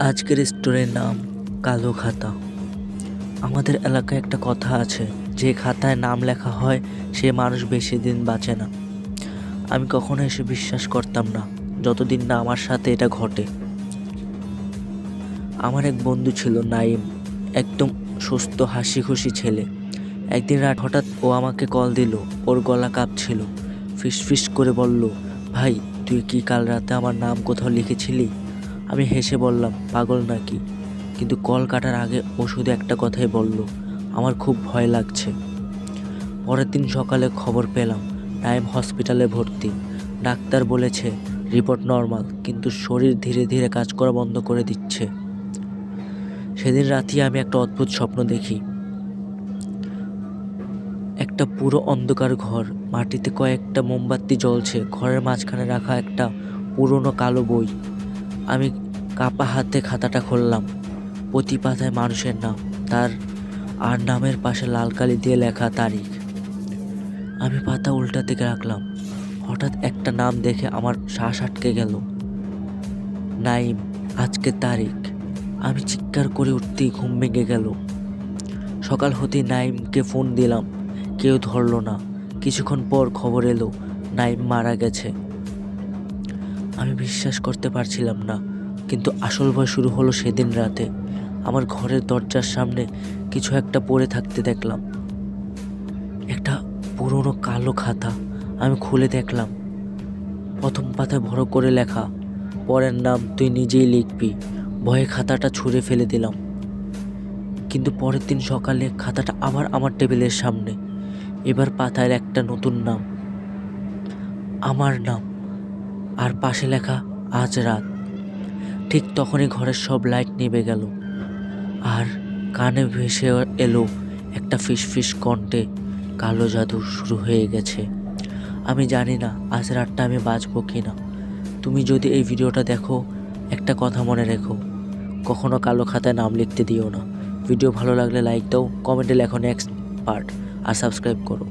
আজকের স্টোরির নাম কালো খাতা। আমাদের এলাকায় একটা কথা আছে, যে খাতায় নাম লেখা হয়, সে মানুষ বেশি দিন বাঁচে না। আমি কখনো এসে বিশ্বাস করতাম না, যতদিন না আমার সাথে এটা ঘটে। আমার এক বন্ধু ছিল নাইম, একদম সুস্থ হাসি খুশি ছেলে। একদিন রাত হঠাৎ ও আমাকে কল দিল, ওর গলা কাঁপছিল। ফিস ফিস করে বলল, ভাই, তুই কি কাল রাতে আমার নাম কোথাও লিখেছিলি? আমি হেসে বললাম, পাগল নাকি? কিন্তু কল কাটার আগে ও শুধু একটা কথাই বলল, আমার খুব ভয় লাগছে। পরের দিন সকালে খবর পেলাম, টাইম হসপিটালে ভর্তি। ডাক্তার বলেছে, রিপোর্ট নর্মাল, কিন্তু শরীর ধীরে ধীরে কাজ করা বন্ধ করে দিচ্ছে। সেদিন রাতে আমি একটা অদ্ভুত স্বপ্ন দেখি। একটা পুরো অন্ধকার ঘর, মাটিতে কয়েকটা মোমবাতি জ্বলছে, ঘরের মাঝখানে রাখা একটা পুরনো কালো বই। আমি কাপা হাতে খাতাটা খুললাম। প্রতি পাতায় মানুষের নাম, তার আর নামের পাশে লাল কালি দিয়ে লেখা তারিখ। আমি পাতা উল্টাতে রাখলাম। হঠাৎ একটা নাম দেখে আমার শ্বাস আটকে গেল। নাইম, আজকে তারিখ। আমি চিৎকার করে উঠতেই ঘুম ভেঙে গেল। সকাল হতেই নাইমকে ফোন দিলাম। কেউ ধরলো না। কিছুক্ষণ পর খবর এলো, নাইম মারা গেছে। আমি বিশ্বাস করতে পারছিলাম না। কিন্তু আসল ভয় শুরু হলো সেদিন রাতে। আমার ঘরের দরজার সামনে কিছু একটা পড়ে থাকতে দেখলাম। একটা পুরনো কালো খাতা আমি খুলে দেখলাম। প্রথম পাতায় বড় করে লেখা, পরের নাম তুই নিজেই লিখবি। ভয়ে খাতাটা ছুঁড়ে ফেলে দিলাম। কিন্তু পরের দিন সকালে খাতাটা আবার আমার টেবিলের সামনে। এবার পাতায় একটা নতুন নাম। আমার নাম। আর পাশে লেখা, আজ রাত। ঠিক তখনই ঘরের সব লাইট নিভে গেল। আর কানে ভেসে এলো একটা ফিসফিস কণ্ঠে, কালো জাদু শুরু হয়ে গেছে। আমি জানি না আজ রাতটা আমি বাঁচবো কি না তুমি যদি এই ভিডিওটা দেখো, একটা কথা মনে রেখো। কখনো কালো খাতায় নাম লিখতে দিও না। ভিডিও ভালো লাগলে লাইক দাও কমেন্টে লেখো নেক্সট পার্ট আর সাবস্ক্রাইব করো।